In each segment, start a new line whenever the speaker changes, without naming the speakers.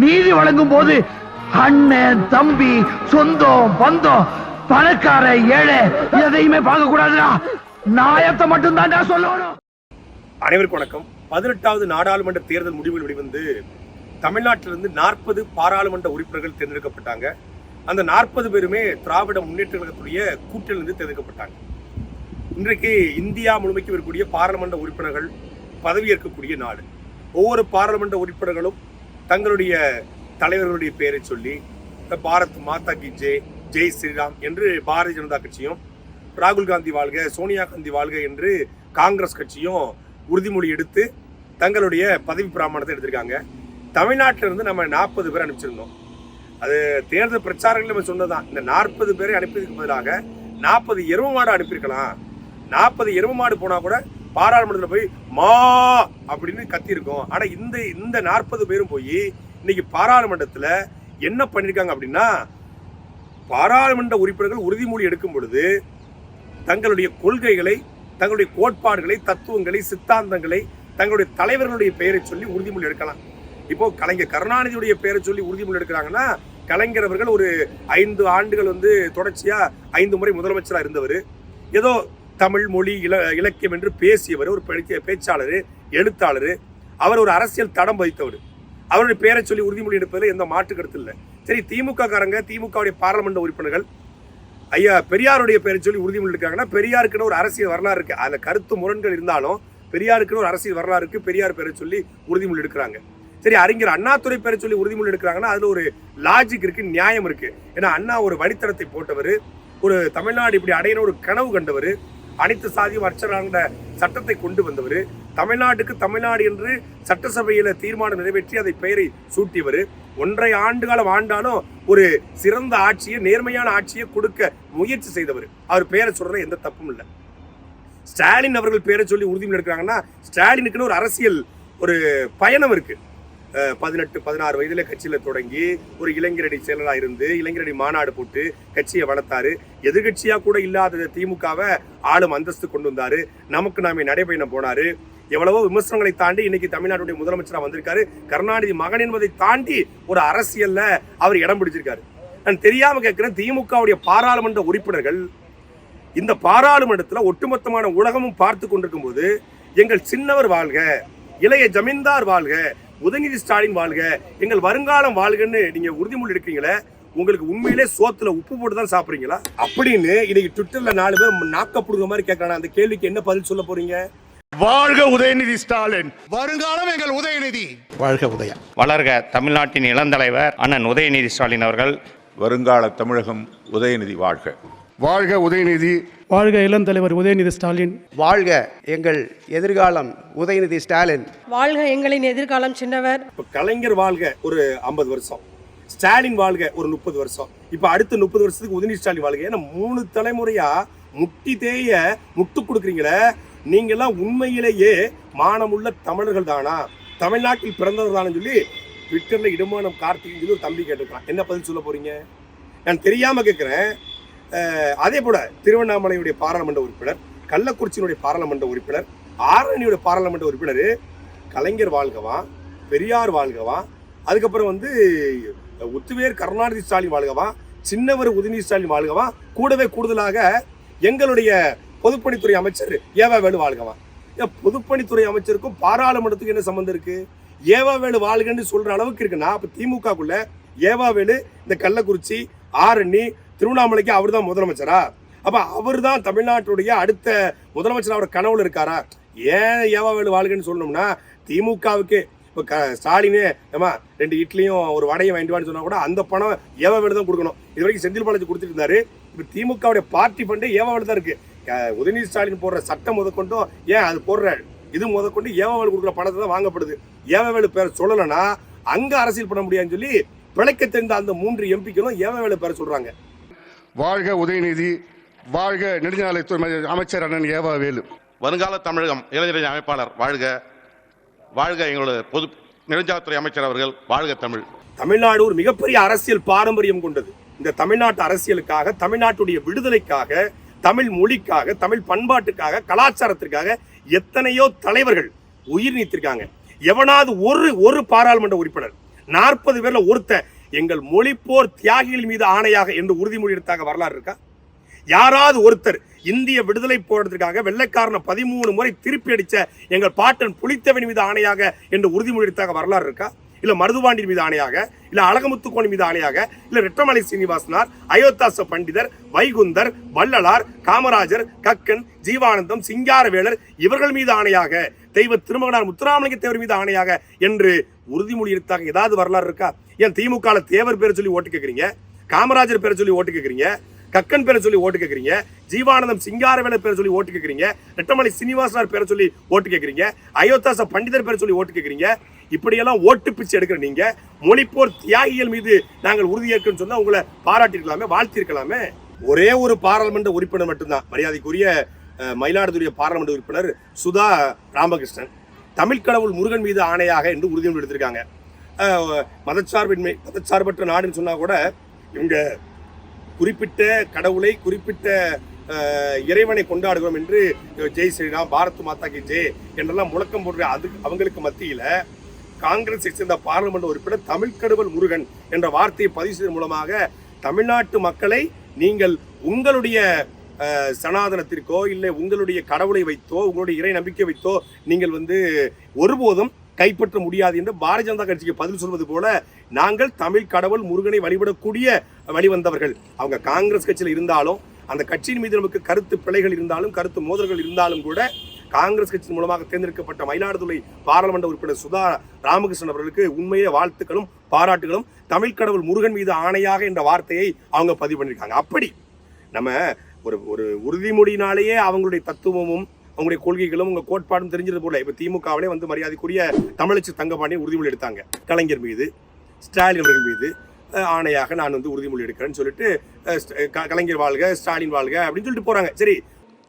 நீதி வழங்கும் போது அண்ணன் தம்பி சொந்தம் பந்தம் பணக்கார ஏழை எதையுமே பார்க்க கூடாதுடா நாயத்தை மட்டும் தான்டா சொல்லணும்.
அனைவருக்கும் வணக்கம். பதினெட்டாவது நாடாளுமன்ற தேர்தல் முடிவில் வெளிவந்து தமிழ்நாட்டிலிருந்து நாற்பது பாராளுமன்ற உறுப்பினர்கள் தேர்ந்தெடுக்கப்பட்டாங்க. அந்த நாற்பது பேருமே திராவிட முன்னேற்ற கழகத்துடைய கூட்டிலிருந்து தேர்ந்தெடுக்கப்பட்டாங்க. இன்றைக்கு இந்தியா முழுமைக்கு வரக்கூடிய பாராளுமன்ற உறுப்பினர்கள் பதவியேற்கக்கூடிய நாடு. ஒவ்வொரு பாராளுமன்ற உறுப்பினர்களும் தங்களுடைய தலைவர்களுடைய பெயரை சொல்லி பாரத் மாதா கி ஜெய் ஜெய் ஸ்ரீராம் என்று பாரதிய ஜனதா கட்சியும் ராகுல் காந்தி வாழ்க சோனியா காந்தி வாழ்க என்று காங்கிரஸ் கட்சியும் உறுதிமொழி எடுத்து தங்களுடைய பதவி பிராமணத்தை எடுத்திருக்காங்க. தமிழ்நாட்டில இருந்து நம்ம நாற்பது பேர் அனுப்பிச்சிருந்தோம். அது தேர்தல் பிரச்சாரங்கள் நம்ம சொன்னதான் இந்த நாற்பது பேரை அனுப்பியதுக்கு பதிலாக நாற்பது எரும மாடு அனுப்பியிருக்கலாம். நாற்பது எரும மாடு போனால் கூட பாராளுமன்றத்தில் போய் மா! அப்படின்னு கத்தியிருக்கோம். ஆனால் இந்த இந்த நாற்பது பேரும் போய் இன்னைக்கு பாராளுமன்றத்தில் என்ன பண்ணியிருக்காங்க அப்படின்னா பாராளுமன்ற உறுப்பினர்கள் உறுதிமொழி எடுக்கும் பொழுது தங்களுடைய கொள்கைகளை தங்களுடைய கோட்பாடுகளை தத்துவங்களை சித்தாந்தங்களை தங்களுடைய தலைவர்களுடைய பெயரை சொல்லி உறுதிமொழி எடுக்கலாம். இப்போ கலைஞர் கருணாநிதியுடைய பெயரை சொல்லி உறுதிமொழி எடுக்கிறாங்கன்னா கலைஞர் அவர்கள் ஒரு ஐந்து ஆண்டுகள் வந்து தொடர்ச்சியா ஐந்து முறை முதலமைச்சராக இருந்தவர். ஏதோ தமிழ் மொழி இல இலக்கியம் என்று பேசியவர் ஒரு பேச்சாளர் எழுத்தாளர். அவர் ஒரு அரசியல் தடம் வைத்தவர் அவருடைய பேரை சொல்லி உறுதிமொழி எடுப்பதில் எந்த மாற்று கருத்து இல்லை. சரி திமுக காரங்க திமுகவுடைய பாராளுமன்ற உறுப்பினர்கள் ஐயா பெரியாருடைய பேரை சொல்லி உறுதிமொழி எடுக்காங்கன்னா பெரியாருக்குன்னு ஒரு அரசியல் வரலாறு இருக்கு. அதுல கருத்து முரண்கள் இருந்தாலும் பெரியாருக்குன்னு ஒரு அரசியல் வரலாறு இருக்கு. பெரியார் பெயரை சொல்லி உறுதிமொழி எடுக்கிறாங்க. சரி அறிஞர் அண்ணாத்துறை பேரை சொல்லி உறுதிமொழி எடுக்கிறாங்கன்னா அதுல ஒரு லாஜிக் இருக்கு நியாயம் இருக்கு. ஏன்னா அண்ணா ஒரு வழித்தடத்தை போட்டவர் ஒரு தமிழ்நாடு இப்படி அடையின ஒரு கனவு கண்டவர் அனைத்து சாதியும் அர்ச்சராங்க சட்டத்தை கொண்டு வந்தவர். தமிழ்நாட்டுக்கு தமிழ்நாடு என்று சட்டசபையில் தீர்மானம் நிறைவேற்றி அதை பெயரை சூட்டியவர். ஒன்றை ஆண்டு காலம் ஆண்டாலும் ஒரு சிறந்த ஆட்சியை நேர்மையான ஆட்சியை கொடுக்க முயற்சி செய்தவர். அவர் பெயரை சொல்ற எந்த தப்பும் இல்லை. ஸ்டாலின் அவர்கள் பேரை சொல்லி உறுதிமொழி எடுக்கிறாங்கன்னா ஸ்டாலினுக்குன்னு ஒரு அரசியல் ஒரு பயணம் இருக்கு. பதினெட்டு பதினாறு வயதில் கட்சியில் தொடங்கி ஒரு இளைஞரடி செயலராக இருந்து இளைஞரடி மாநாடு போட்டு கட்சியை வளர்த்தாரு. எதிர்கட்சியாக கூட இல்லாத திமுகவை ஆளும் அந்தஸ்து கொண்டு வந்தார். நமக்கு நாமே நடைபயணம் போனார். எவ்வளவோ விமர்சனங்களை தாண்டி இன்னைக்கு தமிழ்நாட்டுடைய முதலமைச்சராக வந்திருக்காரு. கருணாநிதி மகன் என்பதை தாண்டி ஒரு அரசியல்ல அவர் இடம் பிடிச்சிருக்காரு. நான் தெரியாம கேட்கிறேன் திமுகவுடைய பாராளுமன்ற உறுப்பினர்கள் இந்த பாராளுமன்றத்தில் ஒட்டுமொத்தமான உலகமும் பார்த்து கொண்டிருக்கும் போது எங்கள் சின்னவர் வாழ்க இளைய ஜமீன்தார் வாழ்க உதயநிதி ஸ்டாலின் வாழ்க எங்கள் வருங்காலம் வாழ்கன்னு நீங்க உறுதிமொழி எடுக்கிறீங்களே உங்களுக்கு உண்மையிலே சோத்துல உப்பு போட்டு தான் சாப்பிடுறீங்களா? அப்படின்னு இன்னைக்கு ட்விட்டர்ல நாலு பேர் நாக்கப்படுங்க மாதிரி கேட்கறாங்க அந்த கேள்விக்கு என்ன பதில் சொல்ல போறீங்க?
வாழ்க உதயநிதி ஸ்டாலின்.
வருங்காலம் எங்கள் உதயநிதி.
வாழ்க உதயா
வளர்க தமிழ்நாட்டின் இளந்தலைவர் அண்ணன் உதயநிதி ஸ்டாலின் அவர்கள்.
வருங்கால தமிழகம் உதயநிதி வாழ்க.
வாழ்க உதயநிதி.
வாழ்க இளந்தலைவர் உதயநிதி ஸ்டாலின்.
வாழ்க எங்கள் எதிர்காலம் உதயநிதி ஸ்டாலின்.
வாழ்க எங்களின் எதிர்காலம் சின்னவர்.
இப்ப கலைஞர் வாழ்க ஒரு ஐம்பது வருஷம். ஸ்டாலின் வாழ்க ஒரு முப்பது வருஷம். இப்போ அடுத்த முப்பது வருஷத்துக்கு உதயநிதி ஸ்டாலின் வாழ்க ஏன்னா மூணு தலைமுறையா முட்டி தேய முட்டு கொடுக்குறீங்களே. நீங்கெல்லாம் உண்மையிலேயே மானமுள்ள தமிழர்கள் தானா? தமிழ்நாட்டில் பிறந்தவர் தானு சொல்லி ட்விட்டரில் இடமானம் கார்த்திகை சொல்லி ஒரு தம்பி கேட்டிருக்கான் என்ன பதில் சொல்ல போறீங்க? நான் தெரியாம கேட்குறேன் அதே போல திருவண்ணாமலையுடைய பாராளுமன்ற உறுப்பினர் கள்ளக்குறிச்சியினுடைய பாராளுமன்ற உறுப்பினர் ஆரணியுடைய பாராளுமன்ற உறுப்பினர் கலைஞர் வாழ்கவா பெரியார் வாழ்கவா அதுக்கப்புறம் வந்து உத்துவேர் கருணாநிதி ஸ்டாலின் வாழ்கவா? சின்னவர் உதயநிதி ஸ்டாலின் வாழ்கவா? கூடவே கூடுதலாக எங்களுடைய பொதுப்பணித்துறை அமைச்சர் ஏவா வேலு வாழ்கவா? ஏன் பொதுப்பணித்துறை அமைச்சருக்கும் பாராளுமன்றத்துக்கு என்ன சம்மந்தம் இருக்கு? ஏவா வேலு வாழ்கன்னு சொல்ற அளவுக்கு இருக்குன்னா அப்ப திமுகக்குள்ள ஏவா வேலு இந்த கள்ளக்குறிச்சி ஆரணி திருவண்ணாமலைக்கு அவர் தான் முதலமைச்சரா? அப்ப அவர் தான் தமிழ்நாட்டுடைய அடுத்த முதலமைச்சர் அவர் கனவுல இருக்காரா? ஏன் ஏவா வேலு வாழ்கன்னு சொல்லணும்னா திமுகவுக்கு இப்போ க ஸ்டாலினே ஏமா ரெண்டு இட்லியும் ஒரு வடையும் வாங்கிட்டு வான்னு சொன்னா கூட அந்த பணம் ஏவா வேலு தான் கொடுக்கணும். இது வரைக்கும் செந்தில் பாலாஜி கொடுத்துட்டு இருந்தாரு. இப்போ திமுகவுடைய பார்ட்டி ஃபண்டே ஏவா தான் இருக்கு. க- உதயநிதி ஸ்டாலின் போடுற சட்டம் முதற்கொண்டும் ஏன் அது போடுற இது முதற்கொண்டு ஏவா வேலு கொடுக்குற பணத்தை தான் வாங்கப்படுது. ஏவா வேலு பேர் சொல்லலைன்னா அங்க அரசியல் பண்ண முடியாதுன்னு சொல்லி பிழைக்க தெரிந்த அந்த மூன்று எம்பிக்களும் ஏவா வேலு பேரை சொல்றாங்க.
வாழ்க உதயநிதி வாழ்க நெடுஞ்சாலைத்துறை அமைச்சர் அண்ணன் ஏவா வேலு.
வருங்கால தமிழகம் இளைஞரணி அமைப்பாளர் வாழ்க வாழ்க எங்களோட பொது நெடுஞ்சாலைத்துறை அமைச்சர் அவர்கள் வாழ்க தமிழ்.
தமிழ்நாடு ஒரு மிகப்பெரிய அரசியல் பாரம்பரியம் கொண்டது. இந்த தமிழ்நாட்டு அரசியலுக்காக தமிழ்நாட்டுடைய விடுதலைக்காக தமிழ் மொழிக்காக தமிழ் பண்பாட்டுக்காக கலாச்சாரத்திற்காக எத்தனையோ தலைவர்கள் உயிர் நீத்திருக்காங்க. எவனாவது ஒரு ஒரு பாராளுமன்ற உறுப்பினர் நாற்பது பேர்ல ஒருத்தன் எங்கள் மொழிப்போர் தியாகிகள் மீது ஆணையாக என்று உறுதிமொழி எடுத்தாக வரலாறு இருக்கா? யாராவது ஒருத்தர் இந்திய விடுதலை போராட்டத்திற்காக வெள்ளைக்காரனை பதிமூணு முறை திருப்பி அடித்த எங்கள் பாட்டன் புலித்தேவன் மீது ஆணையாக என்று உறுதிமொழி எடுத்தாக வரலாறு இருக்கா? இல்லை மருதுபாண்டியன் மீது ஆணையாக இல்லை அழகமுத்துக்கோணி மீது ஆணையாக இல்லை ரெட்டமலை சீனிவாசனார் அயோத்தாச பண்டிதர் வைகுந்தர் வள்ளலார் காமராஜர் கக்கன் ஜீவானந்தம் சிங்காரவேலர் இவர்கள் மீது ஆணையாக தெய்வ திருமகனார் முத்துராமலிங்க தேவர் மீது ஆணையாக என்று உறுதிமொழி எடுத்தாங்க ஏதாவது வரலாறு இருக்கா? ஏன் திமுக தேவர் பேரை சொல்லி ஓட்டு கேட்குறீங்க காமராஜர் பேரை சொல்லி ஓட்டு கேட்குறீங்க கக்கன் பேரை சொல்லி ஓட்டு கேட்குறீங்க ஜீவானந்தம் சிங்காரவேல பேரை சொல்லி ஓட்டு கேட்குறீங்க ரெட்டமலை சீனிவாசனார் பேரை சொல்லி ஓட்டு கேட்குறீங்க அயோத்தாச பண்டிதர் பேரை சொல்லி ஓட்டு கேட்குறீங்க இப்படியெல்லாம் ஓட்டு பிச்சு எடுக்கிற நீங்க மொழிப்போர் தியாகிகள் மீது நாங்கள் உறுதியேற்கன்னு சொன்னா உங்களை பாராட்டியிருக்கலாமே வாழ்த்திருக்கலாமே ஒரே ஒரு பாராளுமன்ற உறுப்பினர் மட்டும்தான் மரியாதைக்குரிய மயிலாடுதுறை பாராளுமன்ற உறுப்பினர் சுதா ராமகிருஷ்ணன். தமிழ் கடவுள் முருகன் மீது ஆணையாக என்று உறுதிமொழி எடுத்திருக்காங்க. மதச்சார்பின்மை மதச்சார்பற்ற நாடுன்னு சொன்னால் கூட இவங்க குறிப்பிட்ட கடவுளை குறிப்பிட்ட இறைவனை கொண்டாடுகிறோம் என்று ஜெய் ஸ்ரீராம் பாரத் மாதா கி ஜெய் என்றெல்லாம் முழக்கம் போடுற அது அவங்களுக்கு மத்தியில் காங்கிரஸை சேர்ந்த பாராளுமன்ற உறுப்பினர் தமிழ் கடவுள் முருகன் என்ற வார்த்தையை பதிவு செய்வதன் மூலமாக தமிழ்நாட்டு மக்களை நீங்கள் உங்களுடைய சனாதனத்திற்கோ இல்லை உங்களுடைய கடவுளை வைத்தோ உங்களுடைய இறை நம்பிக்கை வைத்தோ நீங்கள் வந்து ஒருபோதும் கைப்பற்ற முடியாது என்று பாரதிய ஜனதா கட்சிக்கு பதில் சொல்வது போல நாங்கள் தமிழ் கடவுள் முருகனை வழிபடக்கூடிய வழிவந்தவர்கள். அவங்க காங்கிரஸ் கட்சியில் இருந்தாலும் அந்த கட்சியின் மீது நமக்கு கருத்து பிழைகள் இருந்தாலும் கருத்து மோதல்கள் இருந்தாலும் கூட காங்கிரஸ் கட்சியின் மூலமாக தேர்ந்தெடுக்கப்பட்ட மயிலாடுதுறை பாராளுமன்ற உறுப்பினர் சுதா ராமகிருஷ்ணன் அவர்களுக்கு உண்மையே வாழ்த்துக்களும் பாராட்டுகளும் தமிழ் கடவுள் முருகன் மீது ஆணையாக என்ற வார்த்தையை அவங்க பதிவு பண்ணியிருக்காங்க. அப்படி நம்ம ஒரு ஒரு உறுதிமொழியினாலேயே அவங்களுடைய தத்துவமும் அவங்களுடைய கொள்கைகளும் உங்க கோட்பாடும் தெரிஞ்சது போல. இப்போ திமுகவிலே வந்து மரியாதைக்குரிய தமிழச்சி தங்கபாண்டியன் உறுதிமொழி எடுத்தாங்க. கலைஞர் மீது ஸ்டாலின் அவர்கள் மீது ஆணையாக நான் வந்து உறுதிமொழி எடுக்கிறேன்னு சொல்லிட்டு கலைஞர் வாழ்க ஸ்டாலின் வாழ்க அப்படின்னு சொல்லிட்டு போறாங்க. சரி.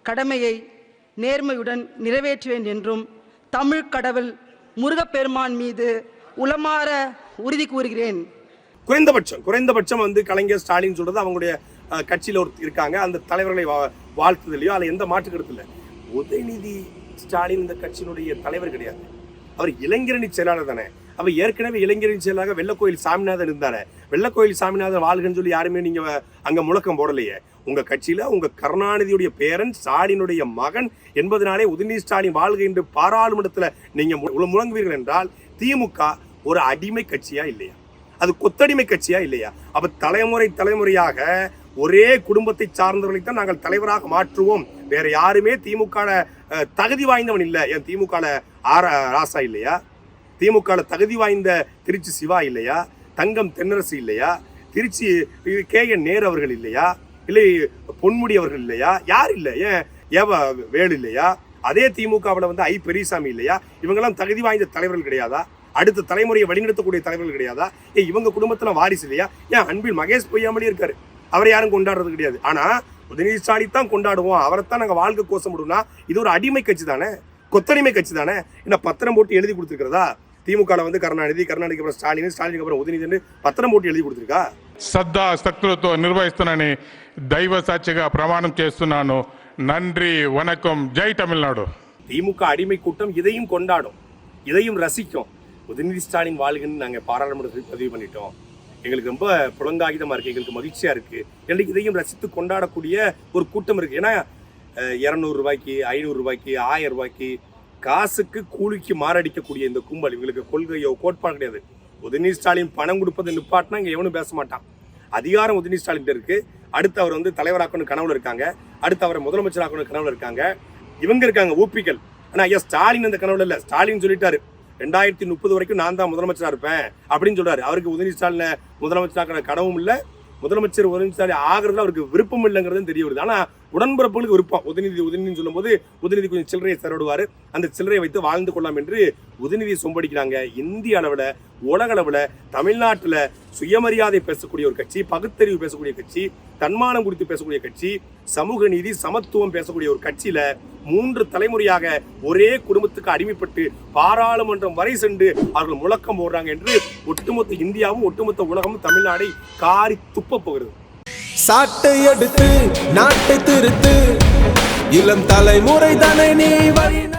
கடமையை நேர்மையுடன் நிறைவேற்றுவேன் என்றும் தமிழ் கடவுள் முருகப்பெருமான் மீது உளமாற உறுதி கூறுகிறேன்.
குறைந்தபட்சம் குறைந்தபட்சம் வந்து கலைஞர் ஸ்டாலின் சொல்றது அவங்களுடைய கட்சியில ஒரு இருக்காங்க. அந்த தலைவர்களை வாழ்த்துதலையோ அதில் எந்த மாற்று கருத்து இல்லை. உதயநிதி ஸ்டாலின் இந்த கட்சியினுடைய தலைவர் கிடையாது. அவர் இளைஞரணி செயலாளர் தானே. அப்போ ஏற்கனவே இளைஞரின் செயலாக வெள்ளக்கோயில் சாமிநாதன் இருந்தார வெள்ளக்கோயில் சாமிநாதன் வாழ்கன்னு சொல்லி யாருமே நீங்கள் அங்கே முழக்கம் போடலையே? உங்கள் கட்சியில் உங்கள் கருணாநிதியுடைய பேரன் ஸ்டாலினுடைய மகன் என்பதனாலே உதயநிதி ஸ்டாலின் வாழ்க என்று பாராளுமன்றத்தில் நீங்கள் மு- முழங்குவீர்கள் என்றால் திமுக ஒரு அடிமை கட்சியா இல்லையா? அது கொத்தடிமை கட்சியா இல்லையா? அப்ப தலைமுறை தலைமுறையாக ஒரே குடும்பத்தை சார்ந்தவர்களைத்தான் நாங்கள் தலைவராக மாற்றுவோம். வேற யாருமே திமுக தகுதி வாய்ந்தவன் இல்லை. என் திமுக ஆர ராசா இல்லையா? திமுக தகுதி வாய்ந்த திருச்சி சிவா இல்லையா? தங்கம் தென்னரசு இல்லையா? திருச்சி கே என் நேர் அவர்கள் இல்லையா? இல்லை பொன்முடி அவர்கள் இல்லையா? யார் இல்லை? ஏன்? ஏவ வேலு இல்லையா? அதே திமுகவில் வந்து ஐ பெரியசாமி இல்லையா? இவங்கெல்லாம் தகுதி வாய்ந்த தலைவர்கள் கிடையாதா? அடுத்த தலைமுறையை வழிநடத்தக்கூடிய தலைவர்கள் கிடையாதா? ஏன் இவங்க குடும்பத்தில் வாரிசு இல்லையா? ஏன் அன்பில் மகேஷ் பொய்யாமலே இருக்காரு. அவரை யாரும் கொண்டாடுறது கிடையாது. ஆனால் உதயநிதி ஸ்டாலின் தான் கொண்டாடுவோம். அவரைத்தான் நாங்கள் வாழ்க்கை கோசமிடும்னா இது ஒரு அடிமை கட்சி தானே? கொத்தடிமை கட்சி தானே என்ன பத்திரம் போட்டு எழுதி கொடுத்துருக்கிறதா திமுக வந்து கருணாநிதி கருணாநிதிக்கு அப்புறம் ஸ்டாலின் ஸ்டாலினுக்கு அப்புறம் உதயநிதினு పత్రం போட்டு எழுதி கொடுத்துருக்கா
శ్రద్ధా శక్తులతో నిర్వహిస్తున్నానని దైవ సాక్షిగా ప్రమాణం చేస్తున్నాను నంద్రి వనకం జై తమిళనాడు
திமுக அடிமை கூட்டம் இதையும் கொண்டாடும் இதையும் ரசிக்கும் உதயநிதி ஸ்டாலின் வாழ்கன்னு நாங்க பாராளுமன்றத்தில் பதிவு பண்ணிட்டோம் எங்களுக்கு ரொம்ப புலங்காகிதமா இருக்கு எங்களுக்கு மகிழ்ச்சியா இருக்கு எங்களுக்கு இதையும் ரசித்து கொண்டாடக்கூடிய ஒரு கூட்டம் இருக்கு ஏன்னா இரநூறுபாய்க்கு ஐநூறுரூபாய்க்கு ஆயிரம் ரூபாய்க்கு காசுக்கு கூலிக்கு மாரடிக்கக்கூடிய இந்த கும்பல். இவங்களுக்கு கொள்கையோ கோட்பாடு கிடையாது. உதயநிதி ஸ்டாலின் பணம் கொடுப்பதை நிப்பாட்டினா இங்கே எவனும் பேச மாட்டான். அதிகாரம் உதயநிதி ஸ்டாலின் இருக்கு. அடுத்து அவர் வந்து தலைவராக்கணும் கனவுல இருக்காங்க. அடுத்து அவரை முதலமைச்சராக்கணும் கனவுல இருக்காங்க. இவங்க இருக்காங்க ஊப்பிகள் ஆனால் ஐயா ஸ்டாலின் அந்த கனவுல இல்லை. ஸ்டாலின் சொல்லிட்டாரு ரெண்டாயிரத்தி முப்பது வரைக்கும் நான் தான் முதலமைச்சராக இருப்பேன் அப்படின்னு சொல்றாரு. அவருக்கு உதயநிதி ஸ்டாலின் முதலமைச்சராக்கிற கனவும் இல்லை. முதலமைச்சர் உதயநிதி ஸ்டாலின் ஆகிறதுல அவருக்கு விருப்பம் இல்லைங்கிறது தெரிய வருது. ஆனால் உடன்பிறப்புகளுக்கு விருப்பம். உதயநிதி உதயநிதினு சொல்லும்போது உதயநிதி கொஞ்சம் சில்லறையை செலவிடுவார் அந்த சில்லறையை வைத்து வாழ்ந்து கொள்ளலாம் என்று உதயநிதியை சொம்படிக்கிறாங்க இந்திய அளவில் உலக அளவில் தமிழ்நாட்டில் சுயமரியாதை பேசக்கூடிய ஒரு கட்சி பகுத்தறிவு பேசக்கூடிய கட்சி தன்மானம் குறித்து பேசக்கூடிய கட்சி சமூக நீதி சமத்துவம் பேசக்கூடிய ஒரு கட்சியில் மூன்று தலைமுறையாக ஒரே குடும்பத்துக்கு அடிமைப்பட்டு பாராளுமன்றம் வரை சென்று அவர்கள் முழக்கம் போடுறாங்க என்று ஒட்டுமொத்த இந்தியாவும் ஒட்டுமொத்த உலகமும் தமிழ்நாடை காரி துப்ப போகிறது
சாட்டை எடுத்து நாட்டை திருத்து. இளம் தலைமுறை தானே நீ